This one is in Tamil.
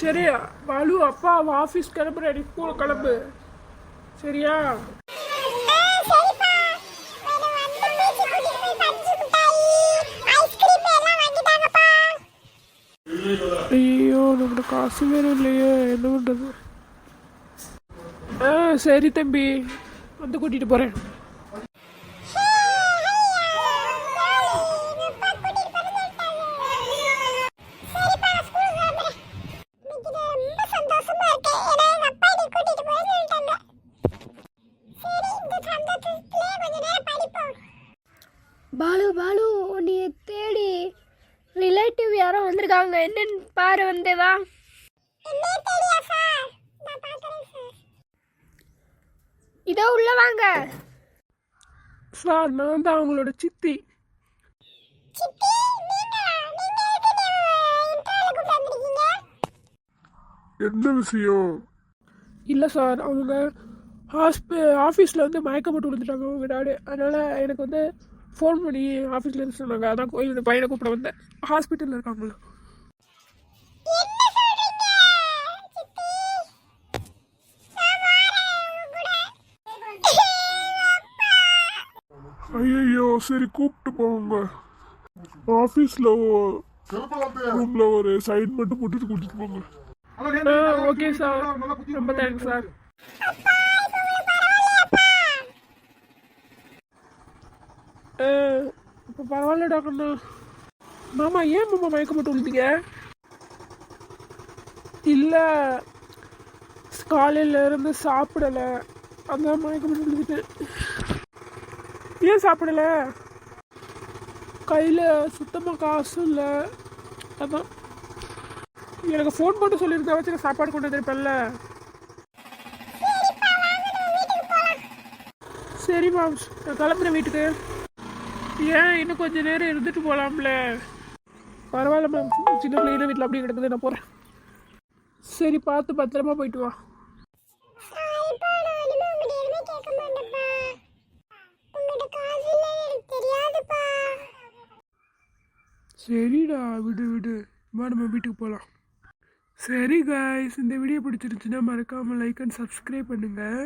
சரி பாலு அப்பா ஆஃபீஸ் கிளம்புற நீ ஸ்கூல் கிளம்பு. சரியா? ஐயோ நம்மளோட காசு வேற இல்லையே என்ன பண்ணுறது ஆ சரி தம்பி. வந்து கூட்டிகிட்டு போகிறேன் பாலு பாலு உன்னைய தேடி ரிலேட்டிவ் யாரோ வந்திருக்காங்க. என்னன்னு பாரு வந்தேவா இதோ உள்ள வாங்க. சார் நான் தான் அவங்களோட சித்தி. என்ன விஷயம்? இல்லை சார் அவங்க ஹாஸ்பி ஆஃபீஸில் வந்து மயக்கம் போட்டு விழுந்துட்டாங்க அவங்க டாடி அதனால் எனக்கு வந்து ஃபோன் பண்ணி ஆஃபீஸில் இருந்து சொன்னாங்க. அதான் கோயில் இந்த பையனை கூப்பிட வந்தேன். ஹாஸ்பிட்டலில் இருக்காங்களா ஐயோ சரி கூப்பிட்டு போங்க. ஆஃபீஸில் ரூமில் ஒரு சைன் மட்டும் போட்டுட்டு கூட்டிட்டு போங்க. ஓகே சார் ரொம்ப தேங்க்ஸ் சார் இப்போ பரவாயில்ல டாக்டர்ண்ணா மாமா ஏன் மாமா மயக்கம் போட்டு விழுந்தீங்க? இல்லை காலையில இருந்து சாப்பிடலை. அந்த மயக்கம் போட்டு விழுந்துட்டேன் ஏன் சாப்பிடலை? கையில் சுத்தமாக காசும் இல்லை. அதான். எனக்கு ஃபோன் போட்டு சொல்லியிருந்தா வச்சு நான் சாப்பாடு கொண்டு வந்திருப்பேன்ல. சரி நான் கிளம்புறேன் வீட்டுக்கு. ஏன் இன்னும் கொஞ்ச நேரம் இருந்துட்டு போகலாம்ல பரவாயில்ல மேம் சின்ன பிள்ளைங்க வீட்டில் அப்படியே கிடக்குது நான் போகிறேன் சரி பார்த்து பத்திரமா போயிட்டு வா. சரிடா விடு விடு. வா நம்ம வீட்டுக்கு போகலாம் சரி காய்ஸ் இந்த வீடியோ பிடிச்சிருந்துச்சுன்னா மறக்காமல் லைக் அண்ட் சப்ஸ்கிரைப் பண்ணுங்கள்